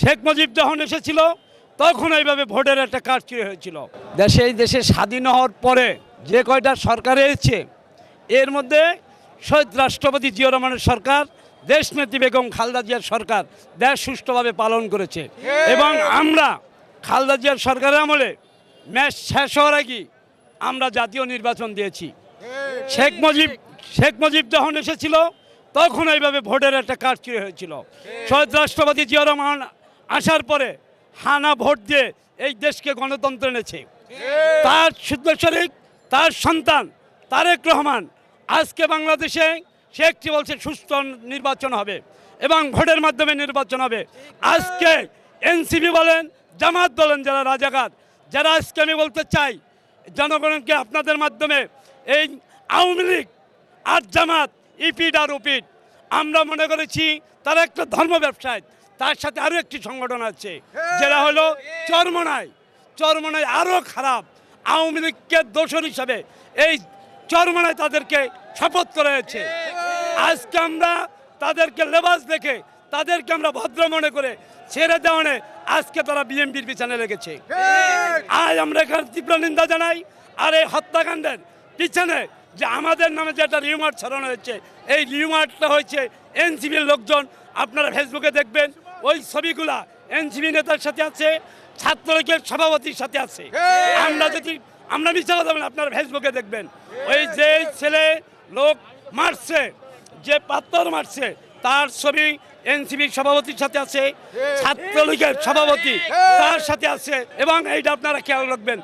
শেখ মুজিব যখন এসেছিল, তখন এইভাবে ভোটের একটা কাজ হয়েছিল। দেশে, এই দেশে স্বাধীন হওয়ার পরে যে কয়টা সরকার এসেছে, এর মধ্যে শহীদ রাষ্ট্রপতি জিয়া রহমানের সরকার, দেশনেত্রী বেগম খালদা জিয়ার সরকার, দেশ সুষ্ঠুভাবে পালন করেছে। এবং আমরা খালদা জিয়ার সরকারের আমলে ম্যাচ শেষ হওয়ার আগে আমরা জাতীয় নির্বাচন দিয়েছি। শেখ মুজিব শেখ মুজিব যখন এসেছিল, তখন এইভাবে ভোটের একটা কাজ হয়েছিল। শহীদ রাষ্ট্রপতি জিয়া রহমান আসার পরে হানা ভোট দিয়ে এই দেশকে গণতন্ত্র এনেছে। তার শুদ্ধশরীর তার সন্তান তারেক রহমান আজকে বাংলাদেশে সে একটি বলছে সুস্থ নির্বাচন হবে এবং ভোটের মাধ্যমে নির্বাচন হবে। আজকে এনসিপি বলেন জামাত বলেন যারা রাজাকার যারা আজকে আমি বলতে চাই জনগণকে আপনাদের মাধ্যমে এই আওয়ামী লীগ আর জামাত ইপিড আর উপিড আমরা মনে করেছি তারা একটা ধর্ম ব্যবসায় তার সাথে আরও একটি সংগঠন আছে যেটা হলো চরমনায় চরমনায় আরও খারাপ আওয়ামী লীগকে দোষর হিসাবে এই চরমনায় তাদেরকে শপথ করা হয়েছে আজকে আমরা তাদেরকে লেবাস দেখে তাদেরকে আমরা ভদ্র মনে করে ছেড়ে দেওয়ানে আজকে তারা বিএনপির পিছনে লেগেছে। আজ আমরা এখানে তীব্র নিন্দা জানাই আর এই হত্যাকাণ্ডের পিছনে যে আমাদের নামে যে একটা রিউমার্ট ছড়ানো হয়েছে এই রিউমার্টটা হয়েছে এনসিবির লোকজন আপনারা ফেসবুকে দেখবেন। ওই ছবিগুলা এনসিবি নেতার সাথে আছে ছাত্রলীগের সভাপতির সাথে আছে। আমরা যদি আমরা মিথ্যা কথা বলি আপনারা ফেসবুকে দেখবেন। ওই যে ছেলে লোক মারছে যে পাত্তর মারছে তার ছবি এনসিবির সভাপতির সাথে আছে ছাত্রলীগের সভাপতি তার সাথে আছে এবং এইটা আপনারা খেয়াল রাখবেন।